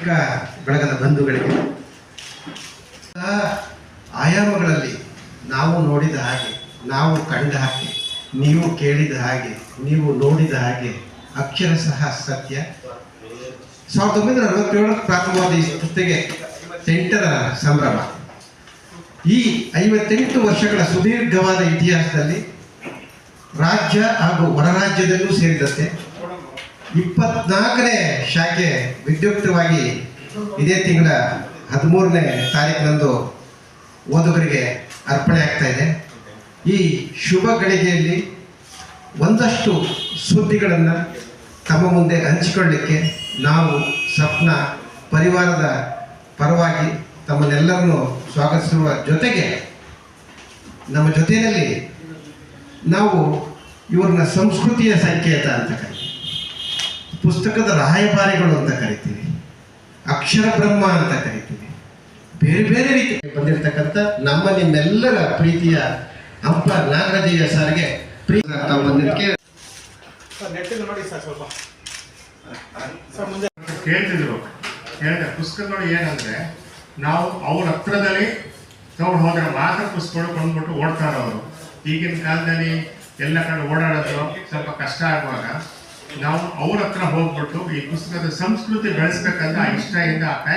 ಪತ್ರಿಕಾ ಬಳಗದ ಬಂಧುಗಳಿಗೆ. ಆಯಾಮಗಳಲ್ಲಿ ನಾವು ನೋಡಿದ ಹಾಗೆ, ನಾವು ಕಂಡ ಹಾಗೆ, ನೀವು ಕೇಳಿದ ಹಾಗೆ, ನೀವು ನೋಡಿದ ಹಾಗೆ ಅಕ್ಷರ ಸಹ ಸತ್ಯ. ಸಾವಿರದ ಒಂಬೈನೂರ ಅರವತ್ತೇಳರ ಪ್ರಾರಂಭವಾದ ಈ ಸಂಸ್ಥೆಗೆ ಸೆಂಟರ ಸಂಭ್ರಮ. ಈ ಐವತ್ತೆಂಟು ವರ್ಷಗಳ ಸುದೀರ್ಘವಾದ ಇತಿಹಾಸದಲ್ಲಿ ರಾಜ್ಯ ಹಾಗೂ ಹೊರರಾಜ್ಯದಲ್ಲೂ ಸೇರಿದಂತೆ ಇಪ್ಪತ್ನಾಲ್ಕನೇ ಶಾಖೆ ವಿದ್ಯುಕ್ತವಾಗಿ ಇದೇ ತಿಂಗಳ ಹದಿಮೂರನೇ ತಾರೀಕಿನಂದು ಓದುಗರಿಗೆ ಅರ್ಪಣೆ ಆಗ್ತಾ ಇದೆ. ಈ ಶುಭ ಗಳಿಗೆಯಲ್ಲಿ ಒಂದಷ್ಟು ಸುದ್ದಿಗಳನ್ನು ತಮ್ಮ ಮುಂದೆ ಹಂಚಿಕೊಳ್ಳಿಕ್ಕೆ ನಾವು ಸ್ವಪ್ನ ಪರಿವಾರದ ಪರವಾಗಿ ತಮ್ಮನ್ನೆಲ್ಲರನ್ನು ಸ್ವಾಗತಿಸುವ ಜೊತೆಗೆ ನಮ್ಮ ಜೊತೆಯಲ್ಲಿ ನಾವು ಇವ್ರನ್ನ ಸಂಸ್ಕೃತಿಯ ಸಂಕೇತ ಅಂತ ಪುಸ್ತಕದ ರಾಯಭಾರಿಗಳು ಅಂತ ಕರಿತೀವಿ. ಅಕ್ಷರ ಬ್ರಹ್ಮ ಅಂತ ಕರಿತೀವಿ. ಬೇರೆ ಬೇರೆ ರೀತಿ ಬಂದಿರತಕ್ಕಂಥ ನಮ್ಮ ನಿಮ್ಮೆಲ್ಲರ ಪ್ರೀತಿಯ ಅಪ್ಪ ನಾಗರಾಜಯ್ಯ ಸರ್ಗೆ ಪ್ರೀತಿ ಬಂದಿದ್ದಕ್ಕೆ ನೆಟ್ಟಿಂದ ನೋಡಿ ಸರ್ ಸ್ವಲ್ಪ. ಸರ್ ಮುಂದೆ. ಕೇಳ್ತಿದ್ರು. ಹೇಳಿದೆ ಪುಸ್ತಕಗಳು ಏನಂದ್ರೆ ನಾವು ಅವ್ರ ಹತ್ರದಲ್ಲಿ ತಗೊಂಡು ಹೋದ್ರೆ ಮಾತ್ರ ಪುಸ್ತಕಗಳು ಕೊಂಡ್ಬಿಟ್ಟು ಓಡ್ತಾರೆ ಅವರು ಈಗಿನ ಕಾಲದಲ್ಲಿ ಎಲ್ಲ ಕಡೆ ಓಡಾಡೋದು ಸ್ವಲ್ಪ ಕಷ್ಟ ಆಗುವಾಗ ನಾವು ಅವ್ರ ಹತ್ರ ಹೋಗ್ಬಿಟ್ಟು ಈ ಪುಸ್ತಕದ ಸಂಸ್ಕೃತಿ ಬೆಳೆಸ್ಬೇಕಂತ ಆ ಇಷ್ಟದಿಂದ ಆ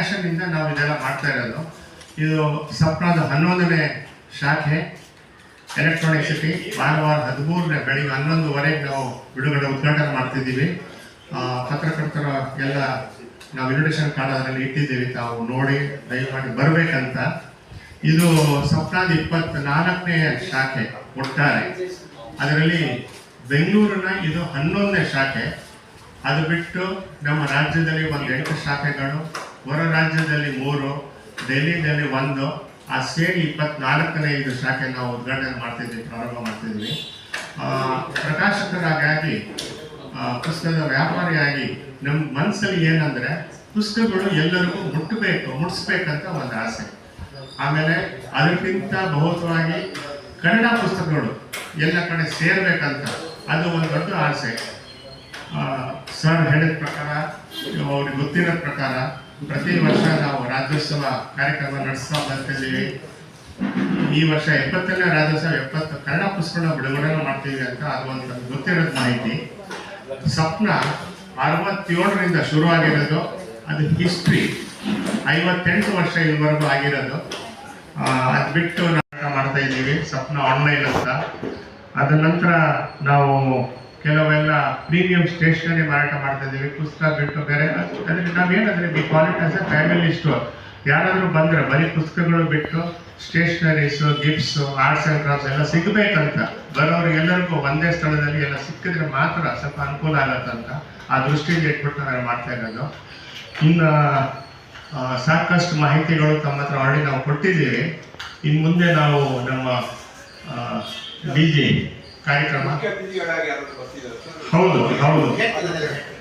ನಾವು ಇದೆಲ್ಲ ಮಾಡ್ತಾ ಇರೋದು. ಇದು ಸಪ್ನಾದ ಹನ್ನೊಂದನೇ ಶಾಖೆ ಎಲೆಕ್ಟ್ರಾನಿಕ್ ಸಿಟಿ ಭಾನುವಾರ ಹದಿಮೂರನೇ ಬೆಳಿಗ್ಗೆ ಹನ್ನೊಂದುವರೆಗೆ ನಾವು ಬಿಡುಗಡೆ ಉದ್ಘಾಟನೆ ಮಾಡ್ತಿದ್ದೀವಿ. ಪತ್ರಕರ್ತರ ಎಲ್ಲ ನಾವು ಇನ್ವಿಟೇಷನ್ ಕಾರ್ಡ್ ಅದರಲ್ಲಿ ಇಟ್ಟಿದ್ದೀವಿ. ತಾವು ನೋಡಿ, ದಯಮಾಡಿ ಬರಬೇಕಂತ. ಇದು ಸಪ್ನಾದ ಇಪ್ಪತ್ನಾಲ್ಕನೇ ಶಾಖೆ, ಒಟ್ಟಾರೆ. ಅದರಲ್ಲಿ ಬೆಂಗಳೂರಿನ ಇದು ಹನ್ನೊಂದನೇ ಶಾಖೆ. ಅದು ಬಿಟ್ಟು ನಮ್ಮ ರಾಜ್ಯದಲ್ಲಿ ಒಂದು ಎಂಟು ಶಾಖೆಗಳು, ಹೊರ ರಾಜ್ಯದಲ್ಲಿ ಮೂರು ಡೆಲ್ಲಿನಲ್ಲಿ ಒಂದು, ಆ ಸೇರಿ ಇಪ್ಪತ್ನಾಲ್ಕನೇ ಇದು ಶಾಖೆ ನಾವು ಉದ್ಘಾಟನೆ ಮಾಡ್ತಿದ್ವಿ, ಪ್ರಾರಂಭ ಮಾಡ್ತಿದ್ವಿ. ಪ್ರಕಾಶಕರಾಗಿ ಪುಸ್ತಕದ ವ್ಯಾಪಾರಿಯಾಗಿ ನಮ್ಮ ಮನಸ್ಸಲ್ಲಿ ಏನಂದರೆ ಪುಸ್ತಕಗಳು ಎಲ್ಲರಿಗೂ ಮುಟ್ಟಬೇಕು ಮುಟ್ಟಿಸ್ಬೇಕಂತ ಒಂದು ಆಸೆ. ಆಮೇಲೆ ಅದಕ್ಕಿಂತ ಬಹುತವಾಗಿ ಕನ್ನಡ ಪುಸ್ತಕಗಳು ಎಲ್ಲ ಕಡೆ ಸೇರ್ಬೇಕಂತ. ಅದು ಒಂದು ದೊಡ್ಡ ಆಸೆ. ಸರ್ ಹೇಳಿದ ಪ್ರಕಾರ, ಅವ್ರಿಗೆ ಗೊತ್ತಿರೋ ಪ್ರಕಾರ ಪ್ರತಿ ವರ್ಷ ನಾವು ರಾಜ್ಯೋತ್ಸವ ಕಾರ್ಯಕ್ರಮ ನಡೆಸ್ತಾ ಬರ್ತಿದ್ದೀವಿ. ಈ ವರ್ಷ ಎಪ್ಪತ್ತನೇ ರಾಜ್ಯೋತ್ಸವ, ಎಪ್ಪತ್ತು ಕನ್ನಡ ಪುಸ್ತಕ ಬಿಡುಗಡೆ ಮಾಡ್ತೀವಿ ಅಂತ ಅದು ಒಂದು ಗೊತ್ತಿರೋದ್ ಮಾಹಿತಿ. ಸ್ವಪ್ನ ಅರವತ್ತೇಳರಿಂದ ಶುರು ಆಗಿರೋದು ಅದು ಹಿಸ್ಟ್ರಿ ಐವತ್ತೆಂಟು ವರ್ಷ ಇಲ್ಲಿವರೆಗೂ ಆಗಿರೋದು. ಅದು ಬಿಟ್ಟು ನಾಟಕ ಮಾಡ್ತಾ ಇದ್ದೀವಿ, ಸ್ವಪ್ನ ಆನ್ಲೈನ್ ಅಂತ. ಅದ ನಂತರ ನಾವು ಕೆಲವೆಲ್ಲ ಪ್ರೀಮಿಯಂ ಸ್ಟೇಷನರಿ ಮಾರಾಟ ಮಾಡ್ತಾ ಇದ್ದೀವಿ ಪುಸ್ತಕ ಬಿಟ್ಟು ಬೇರೆ ಅದಕ್ಕೆ ನಾವೇನಂದ್ರೆ we quality as a family store ಯಾರಾದರೂ ಬಂದರೆ ಬರೀ ಪುಸ್ತಕಗಳು ಬಿಟ್ಟು stationeries gifts arts and crafts ಎಲ್ಲ ಸಿಗಬೇಕಂತ, ಬರೋರು ಎಲ್ಲರಿಗೂ ಒಂದೇ ಸ್ಥಳದಲ್ಲಿ ಎಲ್ಲ ಸಿಕ್ಕಿದ್ರೆ ಮಾತ್ರ ಸ್ವಲ್ಪ ಅನುಕೂಲ ಆಗತ್ತಂತ ಆ ದೃಷ್ಟಿಯಿಂದ ಇಟ್ಬಿಟ್ಟು ನಾನು ಮಾಡ್ತಾ ಇರೋದು. ಇನ್ನು ಸಾಕಷ್ಟು ಮಾಹಿತಿಗಳು ತಮ್ಮ ಹತ್ರ ಆಲ್ರೆಡಿ ನಾವು ಕೊಟ್ಟಿದ್ದೀವಿ. ಇನ್ನು ಮುಂದೆ ನಾವು ನಮ್ಮ ಡಿ ಜೆ ಕಾರ್ಯಕ್ರಮ ಹೌದು ಹೌದು.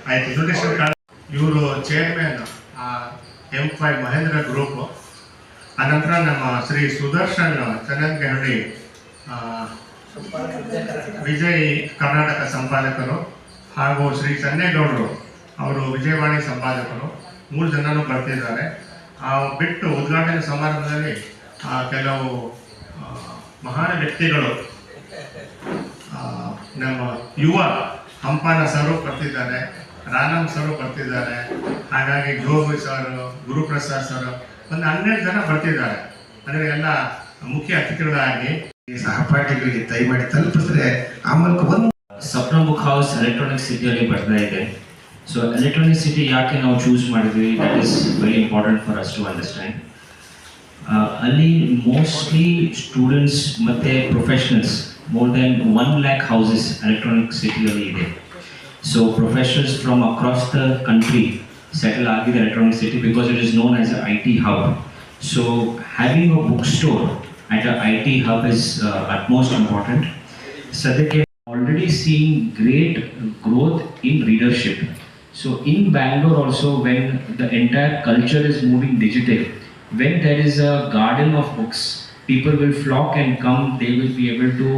ಆಯ್ತು ಕಾರ್ಡ್ ಇವರು chairman M Pai Mahindra group ಅನಂತರ ನಮ್ಮ ಶ್ರೀ ಸುದರ್ಶನ್ ಚನ್ನನ್ಗಹಳ್ಳಿ ಆ, ವಿಜಯ್ ಕರ್ನಾಟಕ ಸಂಪಾದಕರು ಹಾಗೂ ಶ್ರೀ ಚನ್ನೇಗೌಡರು ಅವರು ವಿಜಯವಾಣಿ ಸಂಪಾದಕರು. ಮೂರು ಜನರು ಬರ್ತಿದ್ದಾರೆ. ಬಿಟ್ಟು ಉದ್ಘಾಟನೆ ಸಮಾರಂಭದಲ್ಲಿ ಆ, ಕೆಲವು ಮಹಾನ್ ವ್ಯಕ್ತಿಗಳು ನಮ್ಮ ಯುವ ಹಂಪಾನ ಸರು ಬರ್ತಿದ್ದಾರೆ ರಾನಮ್ ಸರು ಬರ್ತಿದ್ದಾರೆ, ಹಾಗಾಗಿ ಜೋಗು ಸರ್, ಗುರುಪ್ರಸಾದ್ ಸರ್, ಒಂದು ಹನ್ನೆರಡು ಜನ ಬರ್ತಿದ್ದಾರೆ. ಅಂದರೆ ಎಲ್ಲ ಮುಖ್ಯ ಅತಿಥಿಗಳಾಗಿ ಸಹಪಾಠಿಗಳಿಗೆ ದಯಮಾಡಿ ತಲುಪಿಸಿದ್ರೆ ಆ ಮೂಲಕ ಒಂದು ಸಪ್ನ ಬುಕ್ ಹೌಸ್ ಎಲೆಕ್ಟ್ರಾನಿಕ್ ಸಿಟಿಯಲ್ಲಿ ಬರ್ತಾ ಇದೆ. ಸೊ ಎಲೆಕ್ಟ್ರಾನಿಕ್ ಸಿಟಿ ಯಾಕೆ ನಾವು ಚೂಸ್ ಮಾಡಿದ್ವಿ? That is very important for us to understand ಅಲ್ಲಿ ಮೋಸ್ಟ್ಲಿ ಸ್ಟೂಡೆಂಟ್ಸ್ ಮತ್ತು professionals More than one lakh houses electronic ಸಿಟಿಯಲ್ಲಿ ಇದೆ so professionals from across the country settle ಆಗಿದೆ electronic city because it is known as a I T hub so having a book store at a IT hub is uh, utmost important. Sadhya already seeing great growth in readership. So in Bangalore also when the entire culture is moving digital, when there is a garden of books, people will flock and come, they will be able to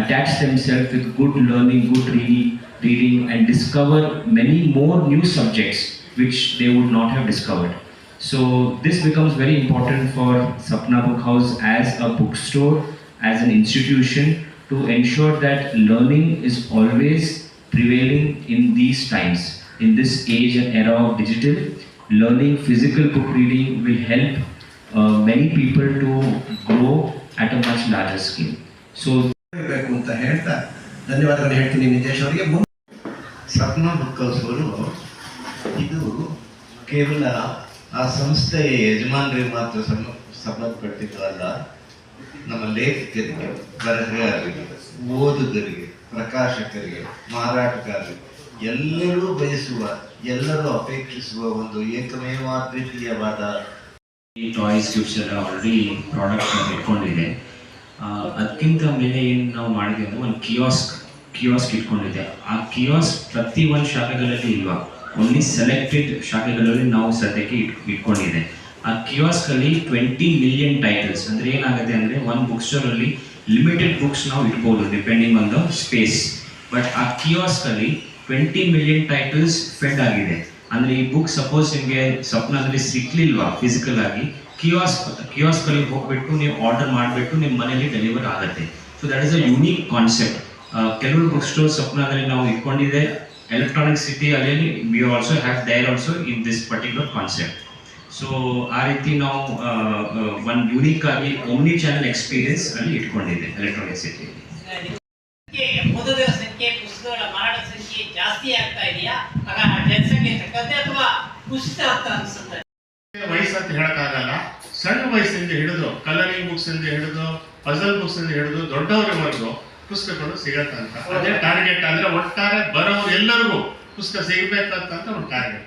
attach themselves with good learning, good reading, reading and discover many more new subjects which they would not have discovered. So this becomes very important for Sapna Book House as a bookstore, as an institution to ensure that learning is always prevailing in these times. In this age and era of digital, learning physical book reading will help many people to grow at a much larger scale. So ಬೇಕು ಅಂತ ಹೇಳ್ತಾ ಧನ್ಯವಾದಗಳು ಹೇಳ್ತೀನಿ ನಿತೇಶ್ ಅವರಿಗೆ Sapna book house ಅವರು ಇದು ಕೇವಲ ಆ ಸಂಸ್ಥೆಯ ಯಜಮಾನರಿಗೆ ಮಾತ್ರ ಸಮ ಸಂಬಂಧಪಟ್ಟಿದ್ದಲ್ಲ ನಮ್ಮ ಲೇಖಕರಿಗೆ ಬರಹಗಾರರಿಗೆ ಓದುಗರಿಗೆ ಪ್ರಕಾಶಕರಿಗೆ ಮಾರಾಟಗಾರರಿಗೆ ಎಲ್ಲರೂ ಬಯಸುವ ಎಲ್ಲರೂ ಅಪೇಕ್ಷಿಸುವ ಒಂದು ಏಕಮೇವಾದ್ವಿತೀಯವಾದ ಈ ಟಾಯ್ಸ್ ಗಿಫ್ಟ್ಸ್ ಎಲ್ಲ ಆಲ್ರೆಡಿ ಪ್ರಾಡಕ್ಟ್ ಇಟ್ಕೊಂಡಿದೆ. ಅದಕ್ಕಿಂತ ಮೇಲೆ ಏನು ನಾವು ಮಾಡಿದೆ ಅಂದರೆ ಒಂದು ಕಿಯಾಸ್ಕ್ ಕಿಯಾಸ್ಕ್ ಇಟ್ಕೊಂಡಿದೆ ಆ ಕಿಯಾಸ್ಕ್ ಪ್ರತಿ ಒಂದು ಶಾಖೆಗಳಲ್ಲಿ ಇಲ್ವಾ? ಓನ್ಲಿ ಸೆಲೆಕ್ಟೆಡ್ ಶಾಖೆಗಳಲ್ಲಿ ನಾವು ಸದ್ಯಕ್ಕೆ ಇಟ್, ಇಟ್ಕೊಂಡಿದೆ. ಆ ಕಿಯಾಸ್ಕಲ್ಲಿ ಟ್ವೆಂಟಿ ಮಿಲಿಯನ್ ಟೈಟಲ್ಸ್ ಅಂದರೆ ಏನಾಗುತ್ತೆ ಅಂದರೆ ಒಂದು ಬುಕ್ ಸ್ಟೋರಲ್ಲಿ ಲಿಮಿಟೆಡ್ ಬುಕ್ಸ್ ನಾವು ಇಟ್ಬೋದು depending on the space but ಆ ಕಿಯಾಸ್ಕಲ್ಲಿ ಟ್ವೆಂಟಿ ಮಿಲಿಯನ್ ಟೈಟಲ್ಸ್ ಫೆಡ್ ಆಗಿದೆ. ಅಂದ್ರೆ ಈ ಬುಕ್ ಸಪೋಸ್ ನಿಮಗೆ ಸ್ವಪ್ನದಲ್ಲಿ ಸಿಕ್ಲಿಲ್ವಾ ಫಿಸಿಕಲ್ ಆಗಿ ಕಿಯಾಸ್ ಕಿಯಾಸ್ಕ್ ಅಲ್ಲಿ ಹೋಗ್ಬಿಟ್ಟು ನೀವು ಆರ್ಡರ್ ಮಾಡಿಬಿಟ್ಟು ನಿಮ್ಮ ಮನೆಯಲ್ಲಿ ಡೆಲಿವರ್ ಆಗುತ್ತೆ. So that is a unique concept ಕೆಲವರು ಬುಕ್ ಸ್ಟೋರ್ ಸ್ವಪ್ನದಲ್ಲಿ ನಾವು ಇಟ್ಕೊಂಡಿದೆ. ಎಲೆಕ್ಟ್ರಾನಿಕ್ ಸಿಟಿ ಅಲ್ಲಿ we also have there also in this particular concept so ಆ ರೀತಿ ನಾವು ಒಂದು ಯುನೀಕ್ ಆಗಿ ಓಮ್ನಿ ಚಾನಲ್ ಎಕ್ಸ್ಪೀರಿಯನ್ಸ್ ಅಲ್ಲಿ ಇಟ್ಕೊಂಡಿದೆ ಎಲೆಕ್ಟ್ರಾನಿಕ್ ಸಿಟಿ ಅಂತ ಅನ್ಸುತ್ತೆ. ವಯಸ್ಸು ಅಂತ ಹೇಳಕ್ಕಾಗಲ್ಲ. ಸಣ್ಣ ವಯಸ್ಸಿಂದ ಹಿಡಿದು ಕಲರಿಂಗ್ ಬುಕ್ಸ್ ಇಂದ ಹಿಡಿದು ಪಜಲ್ ಬುಕ್ಸ್ ಇಂದ ಹಿಡಿದು ದೊಡ್ಡವರವರೆಗೂ ಪುಸ್ತಕಗಳು ಸಿಗತ್ತಂತ. ಅದೇ ಟಾರ್ಗೆಟ್ ಅಂದ್ರೆ ಒಟ್ಟಾರೆ ಬರೋರು ಎಲ್ಲರಿಗೂ ಪುಸ್ತಕ ಸಿಗಬೇಕಂತ ಒಂದು ಟಾರ್ಗೆಟ್